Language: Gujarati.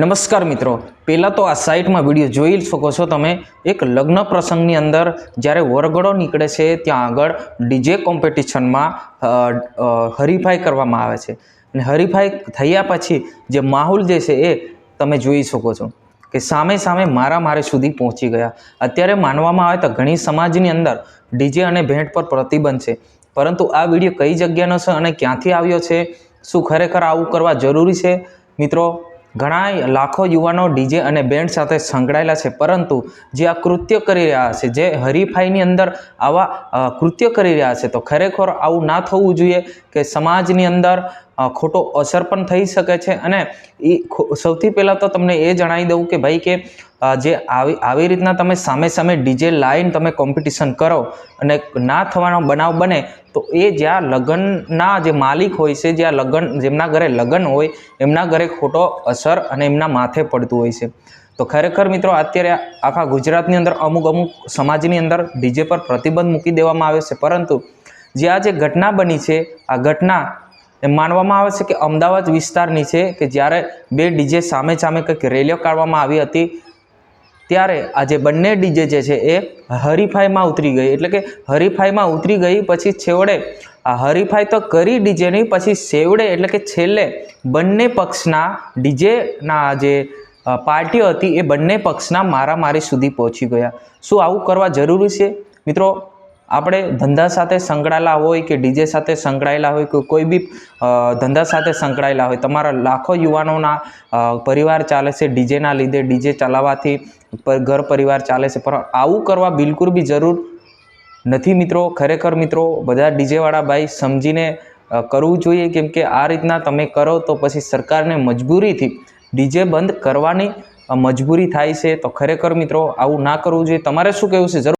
નમસ્કાર મિત્રો. પહેલાં તો આ સાઇટમાં વીડિયો જોઈ શકો છો તમે. એક લગ્ન પ્રસંગની અંદર જ્યારે વરઘડો નીકળે છે, ત્યાં આગળ ડીજે કોમ્પિટિશનમાં હરીફાઈ કરવામાં આવે છે. અને હરીફાઈ થયા પછી જે માહોલ જે છે એ તમે જોઈ શકો છો કે સામે સામે મારા મારે સુધી પહોંચી ગયા. અત્યારે માનવામાં આવે તો ઘણી સમાજની અંદર ડીજે અને ભેટ પર પ્રતિબંધ છે. પરંતુ આ વીડિયો કઈ જગ્યાનો છે અને ક્યાંથી આવ્યો છે? શું ખરેખર આવું કરવા જરૂરી છે? મિત્રો ઘણા લાખો યુવાનો ડીજે અને બેન્ડ સાથે સંકળાયેલા છે, પરંતુ જે આ કૃત્ય કરી રહ્યા છે, જે હરીફાઈની અંદર આવા કૃત્ય કરી રહ્યા છે, તો ખરેખર આવું ના થવું જોઈએ કે સમાજની અંદર ખોટો અસર પણ થઈ શકે છે. અને એ સૌથી પહેલાં તો તમને એ જણાવી દઉં કે ભાઈ કે જે આવી આવી રીતના તમે સામે સામે ડીજે લાઈન તમે કોમ્પિટિશન કરો અને ના થવાનો બનાવ બને, તો એ જ્યાં લગ્નના જે માલિક હોય છે, જ્યાં લગ્ન, જેમના ઘરે લગ્ન હોય, એમના ઘરે ખોટો અસર અને એમના માથે પડતું હોય છે. તો ખરેખર મિત્રો, અત્યારે આખા ગુજરાતની અંદર અમુક અમુક સમાજની અંદર ડીજે પર પ્રતિબંધ મૂકી દેવામાં આવ્યો છે. પરંતુ જે આ જે ઘટના બની છે, આ ઘટના એ માનવામાં આવે છે કે અમદાવાદ વિસ્તારની છે કે જ્યારે બે ડીજે સામે સામે કંઈક રેલીઓ કાઢવામાં આવી હતી ત્યારે આ જે બંને ડીજે જે છે એ હરીફાઈમાં ઉતરી ગઈ. એટલે કે હરીફાઈમાં ઉતરી ગઈ પછી છેવડે, આ હરીફાઈ તો કરી ડીજેની પછી છેવડે એટલે કે છેલ્લે બંને પક્ષના ડીજેના જે પાર્ટીઓ હતી એ બંને પક્ષના મારામારી સુધી પહોંચી ગયા. શું આવું કરવા જરૂરી છે? મિત્રો આપણે ધંધા સાથે સંકળાયેલા હોય કે ડીજે સાથે સંકળાયેલા હોય કે કોઈ બી ધંધા સાથે સંકળાયેલા હોય, તમારા લાખો યુવાનોના પરિવાર ચાલે છે ડીજેના લીધે, ડીજે ચલાવવાથી ઘર પરિવાર ચાલે છે. પણ આવું કરવા બિલકુલ બી જરૂર નથી મિત્રો. ખરેખર મિત્રો, બધા ડીજેવાળા ભાઈ સમજીને કરવું જોઈએ કેમ કે આ રીતના તમે કરો તો પછી સરકારને મજબૂરીથી ડીજે બંધ કરવાની મજબૂરી થાય છે. તો ખરેખર મિત્રો, આવું ના કરવું જોઈએ. તમારે શું કહેવું છે? જરૂર